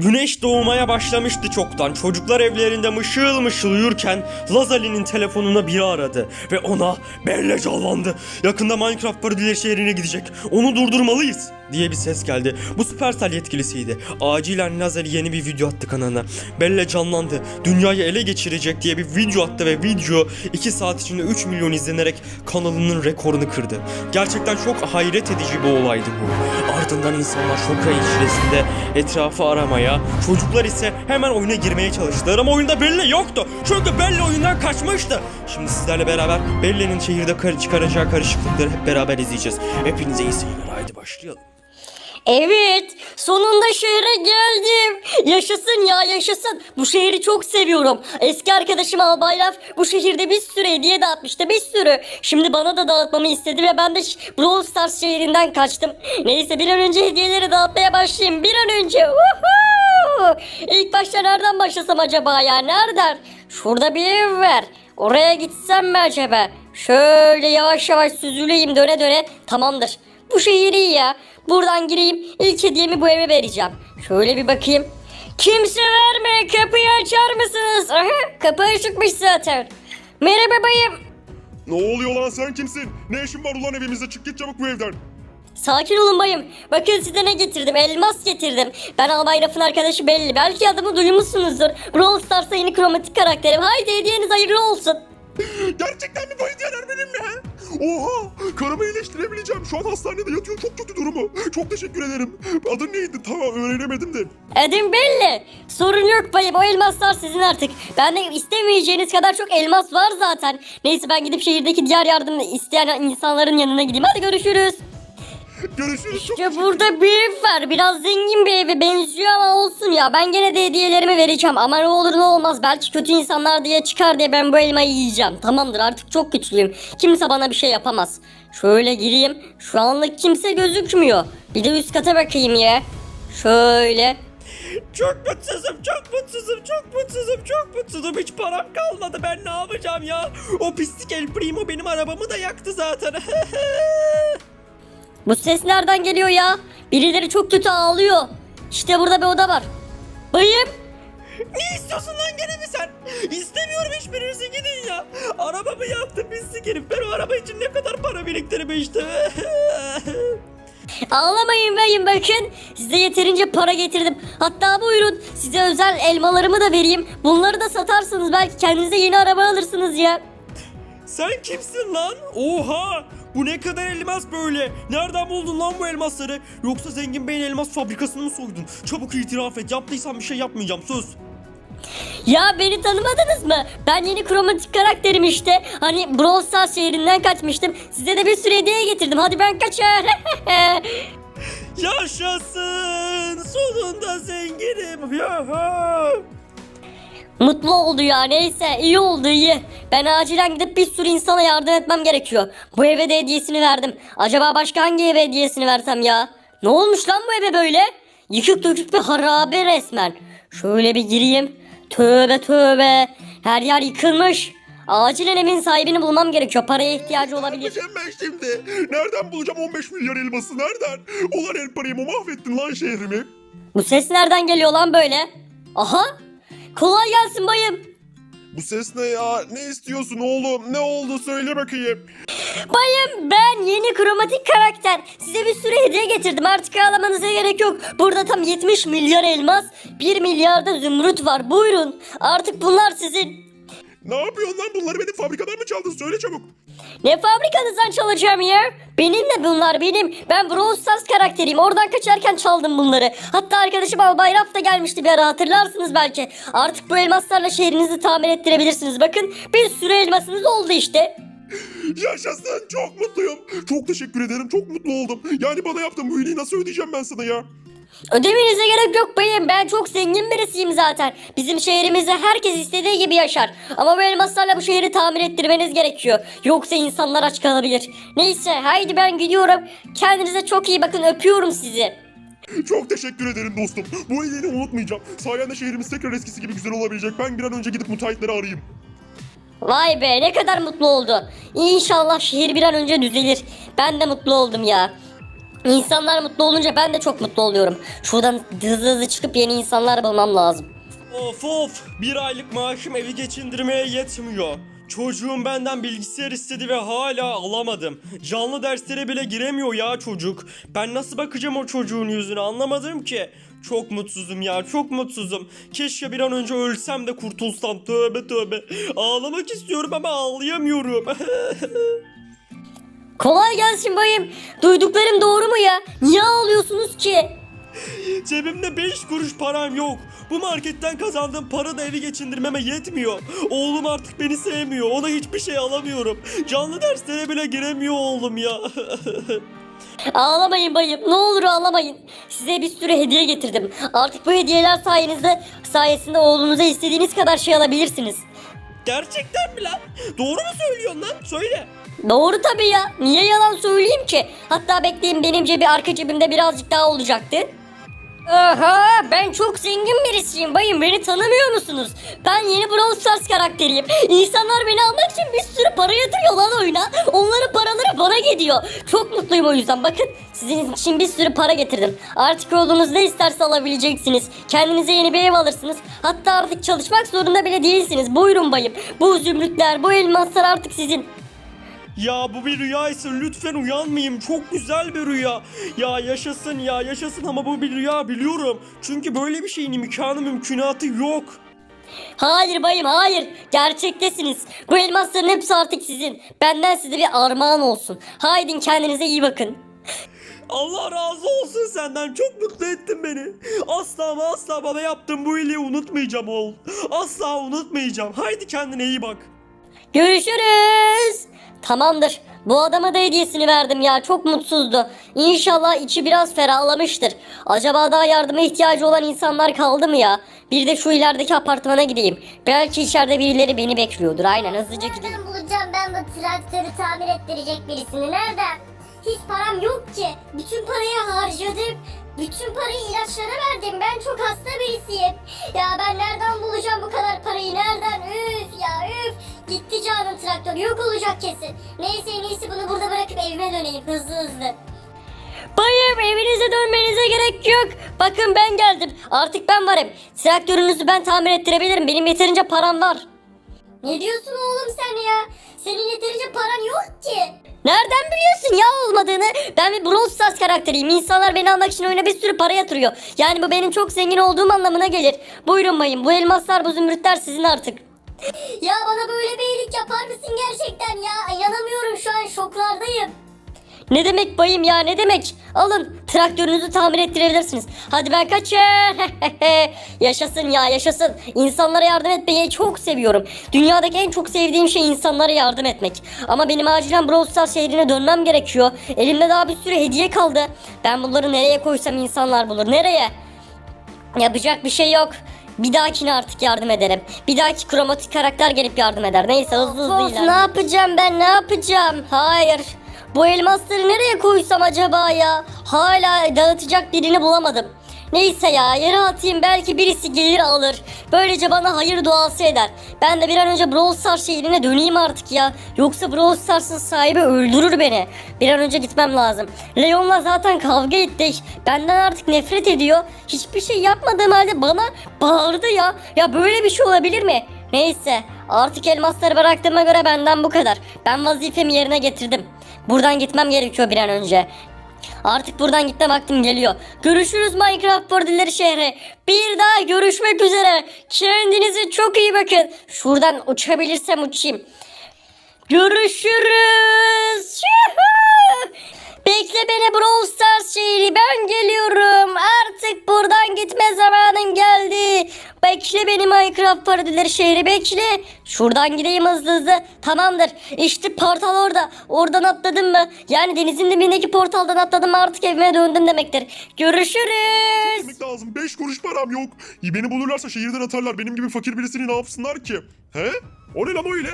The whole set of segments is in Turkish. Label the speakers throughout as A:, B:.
A: Güneş doğmaya başlamıştı çoktan. Çocuklar evlerinde mışıl mışıl uyurken Lazali'nin telefonuna biri aradı ve ona Belle canlandı. Yakında Minecraft parodileri şehrine gidecek. Onu durdurmalıyız diye bir ses geldi. Bu Supercell yetkilisiydi. Acilen Lazali yeni bir video attı kanalına. Belle canlandı. Dünyayı ele geçirecek diye bir video attı ve video 2 saat içinde 3 milyon izlenerek kanalının rekorunu kırdı. Gerçekten çok hayret edici bir olaydı bu. Ardından insanlar şoka içerisinde etrafı aramaya, çocuklar ise hemen oyuna girmeye çalıştılar ama oyunda Belle yoktu. Çünkü Belle oyundan kaçmıştı. Şimdi sizlerle beraber Belle'nin şehirde kar- çıkaracağı karışıklıkları hep beraber izleyeceğiz. Hepinize iyi seyirler. Haydi başlayalım.
B: Evet, sonunda şehre geldim. Yaşasın ya yaşasın. Bu şehri çok seviyorum. Eski arkadaşım Albayraf bu şehirde bir sürü hediye dağıtmıştı bir sürü. Şimdi bana da dağıtmamı istedi ve ben de Brawl Stars şehrinden kaçtım. Neyse bir an önce hediyeleri dağıtmaya başlayayım. Bir an önce. Woohoo! İlk başta nereden başlasam acaba ya? Nereden? Şurada bir ev var. Oraya gitsem mi acaba? Şöyle yavaş yavaş süzüleyim döne döne. Tamamdır. Bu şehir iyi ya. Buradan gireyim. İlk hediyemi bu eve vereceğim. Şöyle bir bakayım. Kimse verme. Kapıyı açar mısınız? Aha, kapı açıkmış zaten. Merhaba bayım.
C: Ne oluyor lan sen kimsin? Ne işin var ulan evimizde çık git çabuk bu evden.
B: Sakin olun bayım. Bakın size ne getirdim. Elmas getirdim. Ben Albayraf'ın arkadaşı belli. Belki adımı duymuşsunuzdur. Brawl Stars'ta yeni kromatik karakterim. Haydi hediyeniz hayırlı olsun.
C: Gerçekten mi bu hediyeler benim mi? he? Oha! Karımı iyileştirebileceğim. Şu an hastanede yatıyor. Çok kötü durumu. Çok teşekkür ederim. Adın neydi? Tamam öğrenemedim de.
B: Adım belli. Sorun yok bayım. O elmaslar sizin artık. Bende istemeyeceğiniz kadar çok elmas var zaten. Neyse ben gidip şehirdeki diğer yardım isteyen insanların yanına gideyim. Hadi görüşürüz.
C: Görüşürüz.
B: Ya burada bir ev var. Biraz zengin bir eve benziyor ama olsun ya. Ben gene de hediyelerimi vereceğim. Ama ne olur ne olmaz. Belki kötü insanlar diye çıkar diye ben bu elmayı yiyeceğim. Tamamdır artık çok güçlüyüm. Kimse bana bir şey yapamaz. Şöyle gireyim. Şu anlık kimse gözükmüyor. Bir de üst kata bakayım ya. Şöyle.
A: Çok mutsuzum, çok mutsuzum, çok mutsuzum, çok mutsuzum. Hiç param kalmadı. Ben ne yapacağım ya? O pislik El Primo benim arabamı da yaktı zaten.
B: Bu ses nereden geliyor ya? Birileri çok kötü ağlıyor. İşte burada bir oda var. Bayım.
A: ne istiyorsun lan gene mi sen? İstemiyorum hiçbirinizi gidin ya. Arabamı yaktı pislik herif. Ben o araba için ne kadar para biriktirmiştim.
B: Ağlamayın bayım bakın. Size yeterince para getirdim. Hatta buyurun size özel elmalarımı da vereyim. Bunları da satarsınız. Belki kendinize yeni araba alırsınız ya.
A: sen kimsin lan? Oha! Bu ne kadar elmas böyle? Nereden buldun lan bu elmasları? Yoksa Zengin Bey'in elmas fabrikasını mı soydun? Çabuk itiraf et. Yaptıysan bir şey yapmayacağım. Söz.
B: Ya beni tanımadınız mı? Ben yeni kromatik karakterim işte. Hani Brawl Stars şehrinden kaçmıştım. Size de bir sürü hediye getirdim. Hadi ben kaçar.
A: Yaşasın! Sonunda zenginim. Yaha!
B: Mutlu oldu ya neyse iyi oldu iyi. Ben acilen gidip bir sürü insana yardım etmem gerekiyor. Bu eve de hediyesini verdim. Acaba başka hangi eve hediyesini versem ya? Ne olmuş lan bu eve böyle? Yıkık dökük bir harabe resmen. Şöyle bir gireyim. Tövbe tövbe. Her yer yıkılmış. Acilen evin sahibini bulmam gerekiyor. Paraya ihtiyacı olabilir.
C: yapacağım ben şimdi? Nereden bulacağım 15 milyar elması? Nereden? Ulan El Primo mahvettin lan şehrimi.
B: Bu ses nereden geliyor lan böyle? Aha. Kolay gelsin bayım.
C: Bu ses ne ya? Ne istiyorsun oğlum? Ne oldu söyle bakayım.
B: Bayım ben yeni kromatik karakter. Size bir sürü hediye getirdim. Artık ağlamanıza gerek yok. Burada tam 70 milyar elmas, 1 milyar da zümrüt var. Buyurun. Artık bunlar sizin.
C: Ne yapıyorsun lan bunları benim fabrikadan mı çaldın? Söyle çabuk.
B: Ne fabrikanızdan çalacağım ya? Benim de bunlar benim. Ben Brawl Stars karakteriyim. Oradan kaçarken çaldım bunları. Hatta arkadaşım Albayraf da gelmişti bir ara hatırlarsınız belki. Artık bu elmaslarla şehrinizi tamir ettirebilirsiniz. Bakın bir sürü elmasınız oldu işte.
C: Yaşasın çok mutluyum. Çok teşekkür ederim çok mutlu oldum. Yani bana yaptığın bu iyiliği nasıl ödeyeceğim ben sana ya?
B: Ödemenize gerek yok bayım. Ben çok zengin birisiyim zaten. Bizim şehrimizde herkes istediği gibi yaşar. Ama bu elmaslarla bu şehri tamir ettirmeniz gerekiyor. Yoksa insanlar aç kalabilir. Neyse haydi ben gidiyorum. Kendinize çok iyi bakın. Öpüyorum sizi.
C: Çok teşekkür ederim dostum. Bu iyiliğini unutmayacağım. Sayende şehrimiz tekrar eskisi gibi güzel olabilecek. Ben bir an önce gidip müteahhitleri arayayım.
B: Vay be ne kadar mutlu oldu. İnşallah şehir bir an önce düzelir. Ben de mutlu oldum ya. İnsanlar mutlu olunca ben de çok mutlu oluyorum. Şuradan hızlı hızlı çıkıp yeni insanlar bulmam lazım.
A: Of of bir aylık maaşım evi geçindirmeye yetmiyor. Çocuğum benden bilgisayar istedi ve hala alamadım. Canlı derslere bile giremiyor ya çocuk. Ben nasıl bakacağım o çocuğun yüzüne anlamadım ki. Çok mutsuzum ya çok mutsuzum. Keşke bir an önce ölsem de kurtulsam. Tövbe tövbe. Ağlamak istiyorum ama ağlayamıyorum.
B: Kolay gelsin bayım. Duyduklarım doğru mu ya? Niye ağlıyorsunuz ki?
A: Cebimde 5 kuruş param yok. Bu marketten kazandığım para da evi geçindirmeme yetmiyor. Oğlum artık beni sevmiyor. Ona hiçbir şey alamıyorum. Canlı derslere bile giremiyor oğlum ya.
B: Ağlamayın bayım. Ne olur ağlamayın. Size bir sürü hediye getirdim. Artık bu hediyeler sayenizde sayesinde oğlunuza istediğiniz kadar şey alabilirsiniz.
A: Gerçekten mi lan? Doğru mu söylüyorsun lan? Söyle.
B: Doğru tabii ya. Niye yalan söyleyeyim ki? Hatta bekleyin benim cebi arka cebimde birazcık daha olacaktı. Aha ben çok zengin birisiyim bayım beni tanımıyor musunuz? Ben yeni Brawl Stars karakteriyim. İnsanlar beni almak için bir sürü para yatırıyor lan oyuna. Onların paraları bana gidiyor. Çok mutluyum o yüzden bakın sizin için bir sürü para getirdim. Artık oğlunuz ne isterse alabileceksiniz. Kendinize yeni bir ev alırsınız. Hatta artık çalışmak zorunda bile değilsiniz. Buyurun bayım. Bu zümrütler bu elmaslar artık sizin.
A: Ya bu bir rüyaysa lütfen uyanmayayım. Çok güzel bir rüya. Ya yaşasın ya yaşasın ama bu bir rüya biliyorum. Çünkü böyle bir şeyin imkanı mümkünatı yok.
B: Hayır bayım hayır. Gerçektesiniz. Bu elmasların hepsi artık sizin. Benden size bir armağan olsun. Haydin kendinize iyi bakın.
A: Allah razı olsun senden. Çok mutlu ettin beni. Asla ama asla bana yaptığın bu iyiliği unutmayacağım oğul. Asla unutmayacağım. Haydi kendine iyi bak.
B: Görüşürüz. Tamamdır. Bu adama da hediyesini verdim ya. Çok mutsuzdu. İnşallah içi biraz ferahlamıştır. Acaba daha yardıma ihtiyacı olan insanlar kaldı mı ya? Bir de şu ilerideki apartmana gideyim. Belki içeride birileri beni bekliyordur. Aynen hızlıca gideyim.
D: Nereden bulacağım ben bu traktörü tamir ettirecek birisini? Nereden? Hiç param yok ki. Bütün parayı harcadım. Bütün parayı ilaçlara verdim. Ben çok hasta birisiyim. Ya ben nereden bulacağım bu kadar parayı? Nereden? Üf ya üf. Gitti canım traktör. Yok olacak kesin. Neyse en iyisi bunu burada bırakıp evime döneyim hızlı hızlı.
B: Bayım evinize dönmenize gerek yok. Bakın ben geldim. Artık ben varım. Traktörünüzü ben tamir ettirebilirim. Benim yeterince param var.
D: Ne diyorsun oğlum sen ya? Senin yeterince paran yok ki.
B: Nereden biliyorsun ya olmadığını? Ben bir Brawl Stars karakteriyim. İnsanlar beni almak için oyuna bir sürü para yatırıyor. Yani bu benim çok zengin olduğum anlamına gelir. Buyurun bayım. Bu elmaslar, bu zümrütler sizin artık.
D: Ya bana böyle bir iyilik yapar mısın gerçekten ya? İnanamıyorum şu an şoklardayım.
B: Ne demek bayım ya ne demek? Alın traktörünüzü tamir ettirebilirsiniz. Hadi ben kaçın. yaşasın ya yaşasın. İnsanlara yardım etmeyi çok seviyorum. Dünyadaki en çok sevdiğim şey insanlara yardım etmek. Ama benim acilen Brawl Stars şehrine dönmem gerekiyor. Elimde daha bir sürü hediye kaldı. Ben bunları nereye koysam insanlar bulur. Nereye? Yapacak bir şey yok. Bir dahakine artık yardım ederim. Bir dahaki kromatik karakter gelip yardım eder. Neyse hızlı hızlı ilerleyelim. Ne yapacağım ben ne yapacağım? Hayır. Bu elmasları nereye koysam acaba ya? Hala dağıtacak birini bulamadım. Neyse ya yere atayım belki birisi gelir alır. Böylece bana hayır duası eder. Ben de bir an önce Brawl Stars şehrine döneyim artık ya. Yoksa Brawl Stars'ın sahibi öldürür beni. Bir an önce gitmem lazım. Leon'la zaten kavga ettik. Benden artık nefret ediyor. Hiçbir şey yapmadığım halde bana bağırdı ya. Ya böyle bir şey olabilir mi? Neyse artık elmasları bıraktığıma göre benden bu kadar. Ben vazifemi yerine getirdim. Buradan gitmem gerekiyor bir an önce. Artık buradan gitme vaktim geliyor. Görüşürüz Minecraft Borderleri şehri. Bir daha görüşmek üzere. Kendinize çok iyi bakın. Şuradan uçabilirsem uçayım. Görüşürüz. Bekle beni Brawl Stars şehri ben geliyorum. Artık buradan gitme zamanım geldi. Bekle beni Minecraft Paradileri şehri bekle. Şuradan gideyim hızlı hızlı. Tamamdır. İşte portal orada. Oradan atladım mı? Yani denizin dibindeki portaldan atladım artık evime döndüm demektir. Görüşürüz.
C: Demek lazım. 5 kuruş param yok. Beni bulurlarsa şehirden atarlar. Benim gibi fakir birisini ne yapsınlar ki? He? O ne lan öyle?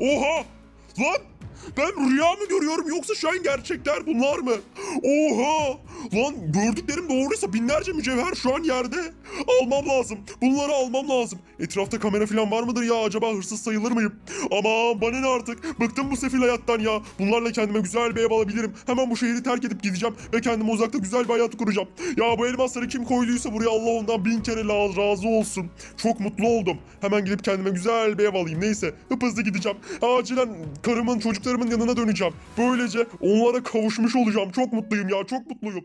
C: Oha! Lan! Ben rüya mı görüyorum yoksa an gerçekler bunlar mı? Oha! Lan gördüklerim doğruysa binlerce mücevher şu an yerde. Almam lazım. Bunları almam lazım. Etrafta kamera falan var mıdır ya? Acaba hırsız sayılır mıyım? Aman bana ne artık? Bıktım bu sefil hayattan ya. Bunlarla kendime güzel bir ev alabilirim. Hemen bu şehri terk edip gideceğim ve kendime uzakta güzel bir hayat kuracağım. Ya bu elmasları kim koyduysa buraya Allah ondan bin kere razı olsun. Çok mutlu oldum. Hemen gidip kendime güzel bir ev alayım. Neyse hıp hızlı gideceğim. Acilen karımın çocuklarımın yanına döneceğim. Böylece onlara kavuşmuş olacağım. Çok mutluyum ya çok mutluyum.